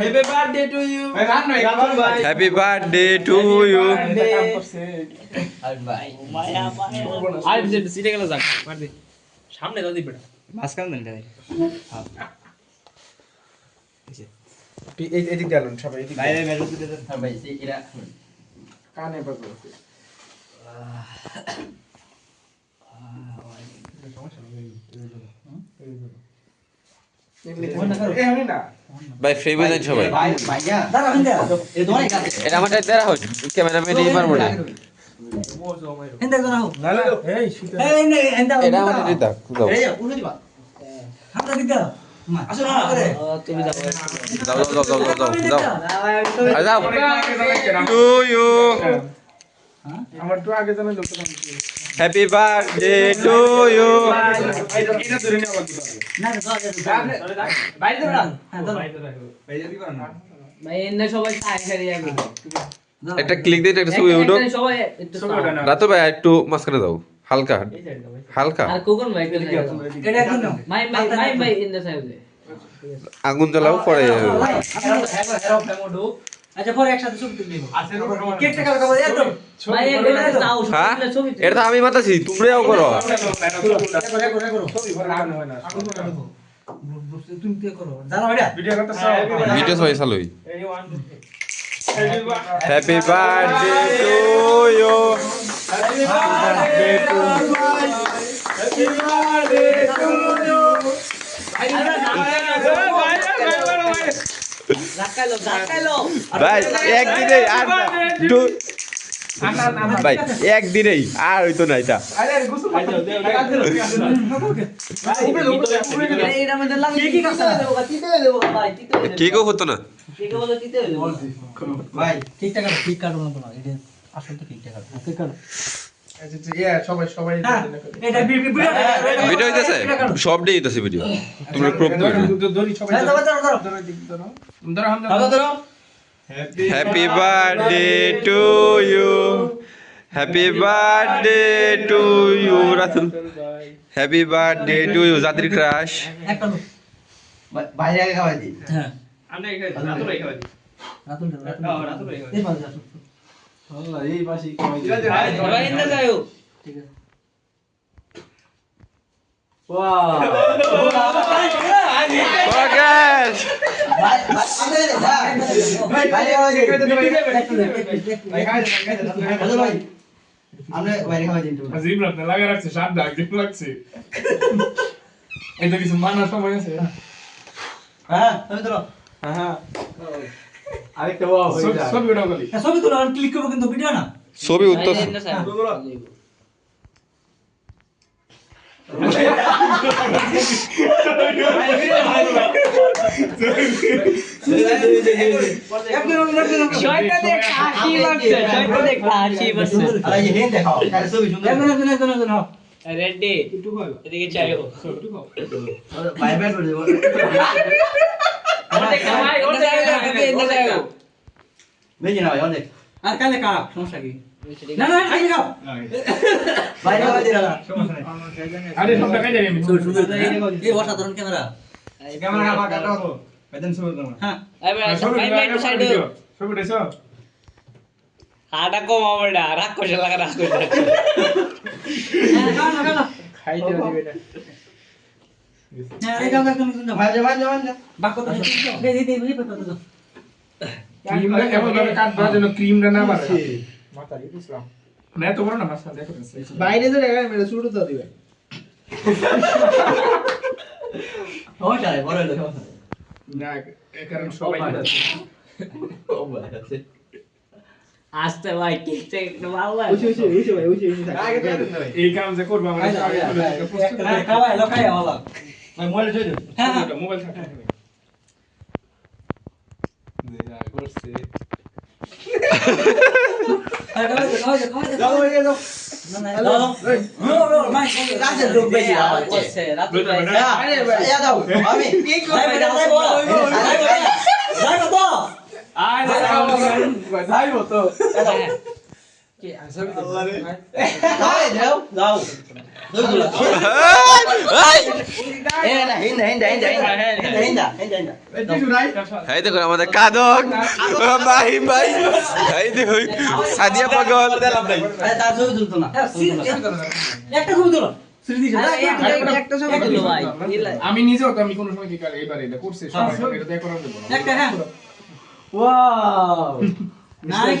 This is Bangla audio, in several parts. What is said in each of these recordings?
Happy birthday to you happy birthday to you আর সিটে গেল যাক বার্থডে সামনে দাও দিবে মাঝখানে দেন এই এদিক দিয়ে সবাই এদিক। বাইরে দেন কানে না ভাই সবাই। এটা আমার দেরা হোক ক্যামেরাম্যান এই পারব না। না না এই শীতে এটা আমার দিতা দাও এই উঠে দিবা আসো না তুমি যাও দাও দাও দাও। দাও দাও। দাও দাও হ্যাপি বার্থডে টু ইউ একটা ক্লিক দিয়ে একটা ছবি উঠো। রাতো ভাই একটু মাঝখানে দাও হালকা হালকা আগুন জ্বালাও পরে আচ্ছা পরে একসাথে ছবি তুলে নিব। কেকটা কাটা কাটা একদম? ভাই এগুলো নাও হ্যাঁ? ছবি এটা তো আমি মাতাছি তোমরাও করো। করে করে। করো ছবি ভরে আনো না। তুমি কে করো। জানো এটা। ভিডিও করতে ভিডিও সবাই চালুই ভাই একদিনেই আর ভাই একদিনেই আর হইতো না এটা। কেকও হতো না। ঠিক ভাই কাটো না তোমার আসল কেকটা ভিডিও ভিডিও হইতেছে। সব ডে হইতেছে ভিডিও তোমরা ক্রপ করে। দড়ি সবাই ধরো ধরো ধরো। ধরো দিক ধরো। ধরো হাম ধরো। ধরো happy birthday to you happy birthday to you Ratul. Happy birthday to you জাতির ক্রাশ বাইরে আগে খাওয়াই দি হ্যাঁ। আমরা এখানে রাতুল এখানে রাতুল রাতুল হ্যাঁ, রাতুল। এই পাশে আসো এই পাশে ভাই ইন্দা যাও ঠিক আছে প্রকাশ ভাই ভাই ভাই ভাই আমরা বাইরে খাওয়াই দিন আজিম রাত লাগা রাখছে সাত ডাক দিন লাগছে এটা কিছু মানার সময় আছে হ্যাঁ তুমি ধরো হ্যাঁ আরেকটা ওয়া হয়ে যায়। সব ভিডিও করি ছবি তুলো ক্লিক করব কিন্তু ভিডিও না। ছবি উত্তর ইন্দা সাইড ছয়টা দেখ হাসি পাচ্ছে ছয়টা দেখ হাসি পাচ্ছে আর এই হেন দেখাও। তাহলে ছবি সুন্দর। একদম একদম একদম একদম রেডি। একটু কই এদিকে চাইও। একটু কই ভাই ভাই। বেজে না ভাই অনেক। আর কালে কাপ সমস্যা কি? না না আগে খাও বাইরে আরে সব টাকা আমি সুন্দর এই অসাধারণ ক্যামেরা। ক্যামেরা বেদন হ্যাঁ। ভাই কম আমরা রাগ করে লাগা রাগ করে খাইতে দিবে হ্যাঁ না। বাইরে শুরু তো দিবে। আস্তে ভাই ঠিক ঠিক এই কাম যে করব আমরা হলো মোবাইল জয় দে হ্যাঁ হ্যাঁ মোবাইল থাকে খাওয়াই খাওয়াই যাও ভাই যাও না না দাও নো নো ভাই রাতে লোক বেশি আওয়াজ করছে রাত ভাই আরে এই! দেখুন আমাদের কাদক। ভাই ভাই। এই দেখুন সাদিয়া পাগল। আমি নিজেও তো আমি কোনো সময় এইবারে করছি সবাই এটা দেখ করার দেবো না একটা হ্যাঁ। Wow. Nice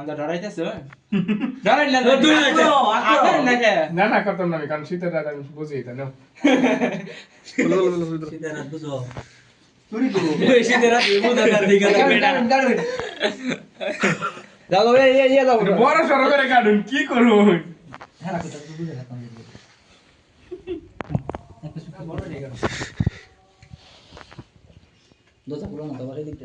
Hàng đợi đấy chứ. তুই না না করতাম না কারণ শীতের রাত আমি বুঝি এটা না? শীতের রাত বুঝো। Turi dulu. শীতের রাত বুঝা কার দিকে দাও দাও ইয়া ইয়া দাও। বড় সড়ো করে কাটুন কি করুন হ্যাঁ রাখো তো বুঝা রাখো একটা সুখী বড় হয়ে গেল দোসা পুরো মতো বলে দিতে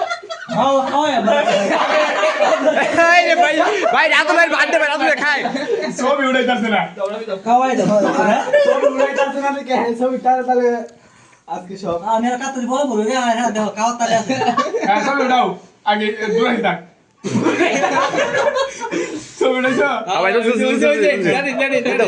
ভাই রাতু ভাই বাদ দে ভাই রাতু ভাই খায়। সব উড়াই তারছে না। খাওয়াই দাও সব উড়াই তারছে না কে সব তারে তালে আজকে সব। আমার কাছে বড় বড় রে আর হ্যাঁ, হ্যাঁ, দেখো খাওয়া তালে আছে। হ্যাঁ, সব উড়াও। আগে দূরে থাক। সব উড়াইছো? আবার তো জানি জানি জানি।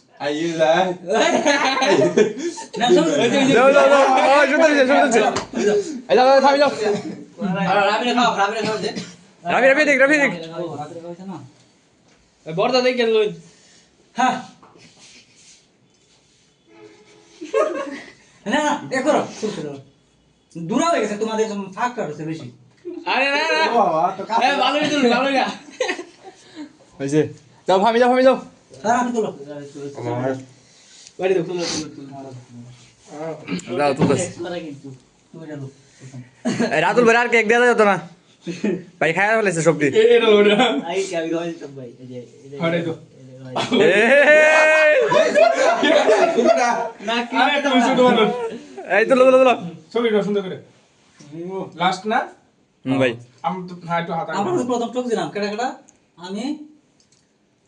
Aí যায় যাও যাও যাও আয় শুনতে দিছে শুনতে দিছে এই যাও থামি যাও রাবি রে খাও রাবি রে খাও রাবি রাবি দেখ রাবি দেখ বর্দা দেখ গেল হ্যাঁ না এ করো দূরা হয়ে গেছে তোমাদের ফাঁক কাটছে বেশি আরে না না বাবা তো ভালোই তুল ভালোই না হইছে যাও ফামি যাও ফামি যাও রাতুল ভাই আর কেক দেওয়া যেত না? ভাই খায়া ফেলেছে সবজি এই তো। লোলো লাস্ট না? ভাই। আমি তো হাত আমার প্রথম টক দিলাম। আমি